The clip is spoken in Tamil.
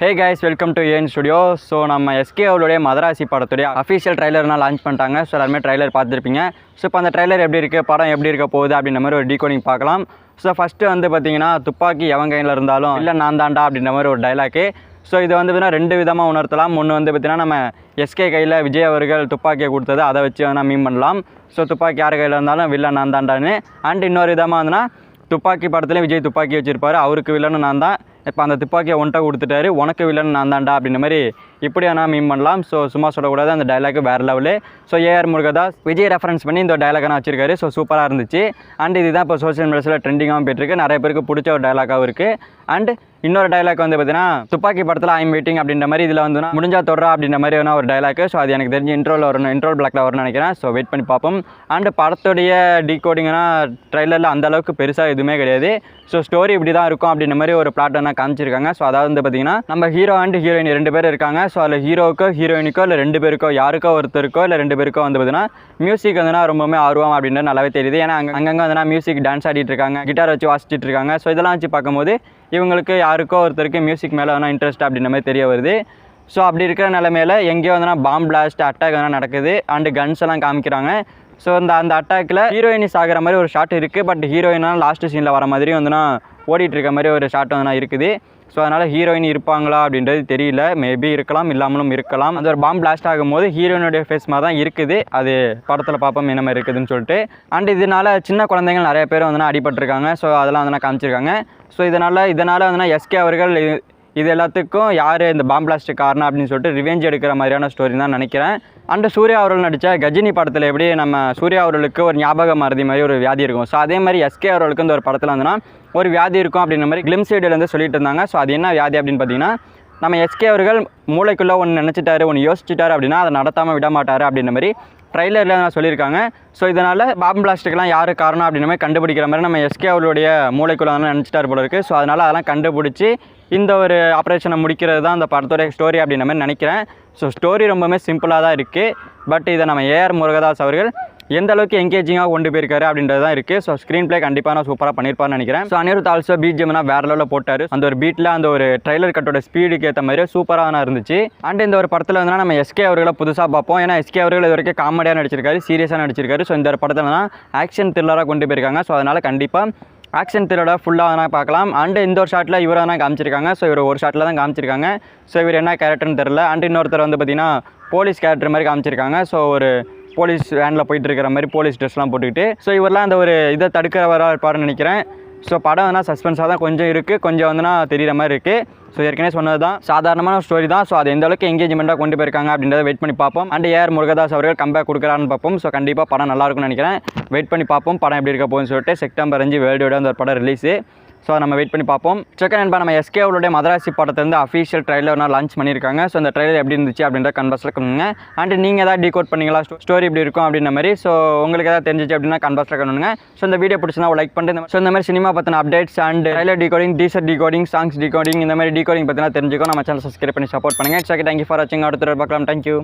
Hey guys welcome to N studio so நம்ம எஸ்கேஓவுடைய மதராசி படத்துடைய அஃபிஷியல் ட்ரைலர்னால் லான்ச் பண்ணிட்டாங்க. ஸோ எல்லாருமே ட்ரைலர் பார்த்துருப்பீங்க. ஸோ இப்போ அந்த ட்ரைலர் எப்படி இருக்குது படம் எப்படி இருக்க போகுது அப்படின்ற மாதிரி ஒரு டீகோடிங் பார்க்கலாம். ஸோ ஃபஸ்ட்டு வந்து பார்த்தீங்கன்னா துப்பாக்கி எவன் கையில் இருந்தாலும் இல்லை நான் தாண்டா அப்படின்ற மாதிரி ஒரு டைலாக்கு ஸோ இது வந்து பார்த்தீங்கன்னா ரெண்டு விதமாக உணர்த்தலாம். ஒன்று வந்து பார்த்தீங்கன்னா நம்ம எஸ்கே கையில் விஜய் அவர்கள் துப்பாக்கியை கொடுத்தது அதை வச்சு வேணால் மீன் பண்ணலாம். ஸோ துப்பாக்கி யார் கையில் இருந்தாலும் வில்லன் நான் தாண்டான்னு அண்ட் இன்னொரு விதமாக வந்துன்னா துப்பாக்கி படத்துலேயும் விஜய் துப்பாக்கி வச்சுருப்பார். அவருக்கு வில்லன்னு நான் தான். இப்போ அந்த துப்பாக்கியை ஒன்ட்ட கொடுத்துட்டாரு உனக்கு வில்லன் நான் தான்டா அப்படின்ற மாதிரி இப்படி வேணால் மீம் பண்ணலாம். ஸோ சும்மா சொல்லக்கூடாது. அந்த டைலாக் வேறு level so AR Murugadoss Vijay reference பண்ணி இந்த டைலாக் நான் வச்சிருக்காரு. ஸோ சூப்பராக இருந்துச்சு. அண்ட் இதுதான் இப்போ சோஷியல் மீடியாஸில் ட்ரெண்டிங்காகவும் போயிட்டுருக்கு நிறைய பேருக்கு பிடிச்ச ஒரு டைலாக்காகவும் இருக்குது அண்ட் இன்னொரு டைலாக் வந்து பார்த்தீங்கன்னா துப்பாக்கி படத்தில் ஐம் வெயிட்டிங் அப்படின்ற மாதிரி இதில் வந்து முடிஞ்சா தொடரா அப்படின்ற மாதிரி வேணா ஒரு டைலாக் ஸோ அது எனக்கு தெரிஞ்சு இன்ட்ரோல் வரணும். இன்ட்ரோல் பிளாக்ல வரும்னு நினைக்கிறேன். ஸோ வெயிட் பண்ணி பார்ப்போம். அண்ட் படத்துடைய டிகோடிங்னா ட்ரைலரில் அந்த அளவுக்கு பெருசாக எதுவுமே கிடையாது. ஸோ ஸ்டோரி இப்படி தான் இருக்கும் அப்படின்ற மாதிரி ஒரு பிளாட் வேணா காமிச்சிருக்காங்க. ஸோ அதாவது வந்து பார்த்தீங்கன்னா நம்ம ஹீரோ அண்ட் ஹீரோயின் ரெண்டு பேர் இருக்காங்க. ஸோ அதில் ஹீரோக்கோ ஹீரோயினுக்கோ இல்லை ரெண்டு பேருக்கோ யாருக்கோ ஒருத்தருக்கோ இல்லை ரெண்டு பேருக்கோ வந்து பார்த்தீங்கன்னா மியூசிக் வந்துனா ரொம்பவுமே ஆர்வம் அப்படின்றது நல்லாவே தெரியுது. ஏன்னா அங்கே அங்கங்கே வந்துன்னா மியூசிக் டான்ஸ் ஆடிட்டு இருக்காங்க கிட்டார் வச்சு வாசிச்சுட்டு இருக்காங்க. ஸோ இதெல்லாம் வச்சு பார்க்கும்போது இவங்களுக்கு யாருக்கோ ஒருத்தருக்கு மியூசிக் மேலே வேணால் இன்ட்ரெஸ்ட் அப்படின்ற மாதிரி தெரிய வருது. ஸோ அப்படி இருக்கிற நிலமையில எங்கேயோ வந்துன்னா பாம் பிளாஸ்ட் அட்டாக் வேணா நடக்குது. அண்டு கன்ஸ் எல்லாம் காமிக்கிறாங்க. ஸோ அந்த அந்த அட்டாக்கில் ஹீரோயினி ஆகிற மாதிரி ஒரு ஷாட் இருக்குது பட் ஹீரோயினால் லாஸ்ட் சீனில் வர மாதிரி வந்துன்னா ஓடிட்டு இருக்க மாதிரி ஒரு ஷாட் வந்துனா இருக்குது. ஸோ அதனால் ஹீரோயின் இருப்பாங்களா அப்படின்றது தெரியல. மேபி இருக்கலாம் இல்லாமலும் இருக்கலாம். அந்த ஒரு பாம்பு பிளாஸ்ட் ஆகும்போது ஹீரோயினுடைய ஃபேஸ் மாதிரி தான் இருக்குது. அது படத்தில் பார்ப்போம் என்ன மாதிரி இருக்குதுன்னு சொல்லிட்டு. அண்ட் இதனால் சின்ன குழந்தைகள் நிறைய பேர் வந்துனா அடிபட்டிருக்காங்க. ஸோ அதெல்லாம் வந்து காமிச்சிருக்காங்க. ஸோ இதனால் இதனால் வந்துனா எஸ்கே அவர்கள் இது- எல்லாத்துக்கும் யார் இந்த பாம் பிளாஸ்ட் காரணம் அப்படின்னு சொல்லிட்டு ரிவெஞ்ச் எடுக்கிற மாதிரியான ஸ்டோரி தான் நினைக்கிறேன். அண்ட் சூர்யா அவர்கள் நடித்த கஜினி படத்தில் எப்படி நம்ம சூர்யா அவர்களுக்கு ஒரு ஞாபக மருதி மாதிரி ஒரு வியாதி இருக்கும். ஸோ அதே மாதிரி எஸ்கே அவர்களுக்கு இந்த ஒரு படத்தில் வந்துன்னா ஒரு வியாதி இருக்கும் அப்படின்ற மாதிரி கிளிம் சைடுலேருந்து சொல்லிட்டு இருந்தாங்க. ஸோ அது என்ன வியாதி அப்படின்னு பார்த்தீங்கன்னா நம்ம எஸ்கே அவர்கள் மூளைக்குள்ளே ஒன்று நினச்சிட்டாரு ஒன்று யோசிச்சிட்டாரு அப்படின்னா அதை நடத்தாமல் விட மாட்டார் அப்படின்ற மாதிரி ட்ரைலரில் நான் சொல்லியிருக்காங்க. ஸோ இதனால் பாம்பு பிளாஸ்டிக்லாம் யார் காரணம் அப்படின்ற மாதிரி கண்டுபிடிக்கிற மாதிரி நம்ம எஸ்கே அவருடைய மூளைக்குள்ள நினச்சிட்டார் நினச்சிட்டாரு போல இருக்குது ஸோ அதனால் அதெல்லாம் கண்டுபிடிச்சி இந்த ஒரு ஆப்ரேஷனை முடிக்கிறது தான் அந்த படத்தோடைய ஸ்டோரி அப்படின்ற மாதிரி நினைக்கிறேன். ஸோ ஸ்டோரி ரொம்பவுமே சிம்பிளாக தான் இருக்குது பட் இதை நம்ம ஏஆர் முருகதாஸ் அவர்கள் எந்த அளவுக்கு எங்கேஜிங்காக கொண்டு போயிருக்காரு அப்படின்றது தான் இருக்குது ஸோ ஸ்க்ரீன் பிளே கண்டிப்பாக நான் சூப்பராக பண்ணியிருப்பான்னு நினைக்கிறேன். ஸோ அனிருத் ஆல்சோ பிஜிஎம்னா வேற லெவலில் போட்டார். அந்த ஒரு பீட்டில் அந்த ஒரு ட்ரைலர் கட்டோட ஸ்பீடுக்கு ஏற்ற மாதிரி சூப்பராக இருந்துச்சு. அண்ட் இந்த ஒரு படத்தில் வந்து நம்ம எஸ்கே அவர்களை புதுசாக பார்ப்போம். ஏன்னா எஸ்கே அவர்கள் இது வரைக்கும் காமெடியாக நடிச்சிருக்காரு சீரியஸாக நடிச்சிருக்காரு. ஸோ இந்த ஒரு படத்தில் தான் ஆக்ஷன் த்ரில்லராக கொண்டு போயிருக்காங்க. ஸோ அதனால் கண்டிப்பாக ஆக்ஷன் த்ரில்லரோட ஃபுல்லாக வேணால் பார்க்கலாம். அண்டு இந்த ஒரு ஷாட்டில் இவரை தான் காமிச்சிருக்காங்க. ஸோ இவர் ஒரு ஷாட்டில் தான் காமிச்சிருக்காங்க. ஸோ இவர் என்ன கேரக்டர்னு தெரில அண்ட் இன்னொருத்தர் வந்து பார்த்தீங்கன்னா போலீஸ் கேரக்டர் மாதிரி காமிச்சிருக்காங்க. ஸோ ஒரு போலீஸ் வேனில் போயிட்டு இருக்கிற மாதிரி போலீஸ் ட்ரெஸ்லாம் போட்டுக்கிட்டு ஸோ இவரெலாம் அந்த ஒரு இதை தடுக்கிறவராக இருப்பார்னு நினைக்கிறேன். ஸோ படம் வந்து சஸ்பென்ஸாக தான் கொஞ்சம் இருக்குது கொஞ்சம் வந்துனா தெரிகிற மாதிரி இருக்குது ஸோ ஏற்கனவே சொன்னது தான் சாதாரணமான ஸ்டோரி தான். ஸோ அது எந்த அளவுக்கு எங்கேஜ்மெண்ட்டாக கொண்டு போயிருக்காங்க அப்படின்றத வெயிட் பண்ணி பார்ப்போம். அண்ட் ஏஆர் முருகதாஸ் அவர்கள் கம்பேக் கொடுக்குறான்னு பார்ப்போம். ஸோ கண்டிப்பாக படம் நல்லாயிருக்கும்னு நினைக்கிறேன். வெயிட் பண்ணி பார்ப்போம். படம் எப்படி இருக்க போகுதுன்னு சொல்லிட்டு செப்டம்பர் அஞ்சு வேர்ல்டோட அந்த ஒரு படம் ரிலீஸு ஸோ நம்ம வெயிட் பண்ணி பார்ப்போம். செகண்ட் நண்பா நம்ம எஸ்கே அவளுடைய மதராசி படத்தை வந்து அஃபீஷியல் ட்ரைலர் லான்ச் பண்ணியிருக்காங்க. ஸோ அந்த ட்ரைலர் எப்படி இருந்துச்சு அப்படின்ற கன்வர்ஸில் பண்ணுங்க அண்ட் நீங்கள் எதாவது டீகோட் பண்ணீங்களா? ஸ்டோரி இப்படி இருக்கும் அப்படின்ற மாதிரி. ஸோ உங்களுக்கு எதாவது தெரிஞ்சிச்சு அப்படின்னா கன்வர்ஸில் பண்ணுங்க. ஸோ இந்த வீடியோ பிடிச்சினா லைக் பண்ணிட்டு ஸோ இந்த மாதிரி சினிமா பற்றின updates and trailer decoding teaser decoding songs decoding இந்த மாதிரி டீகோடிங் பார்த்தீங்கன்னா தெரிஞ்சுக்கோ. நம்ம சேனல் சப்ஸ்கிரைப் பண்ணி சப்போர்ட் பண்ணுங்கள் சரி தேங்க்யூ ஃபார் வாட்சிங் அடுத்த பார்க்கலாம். தேங்க்யூ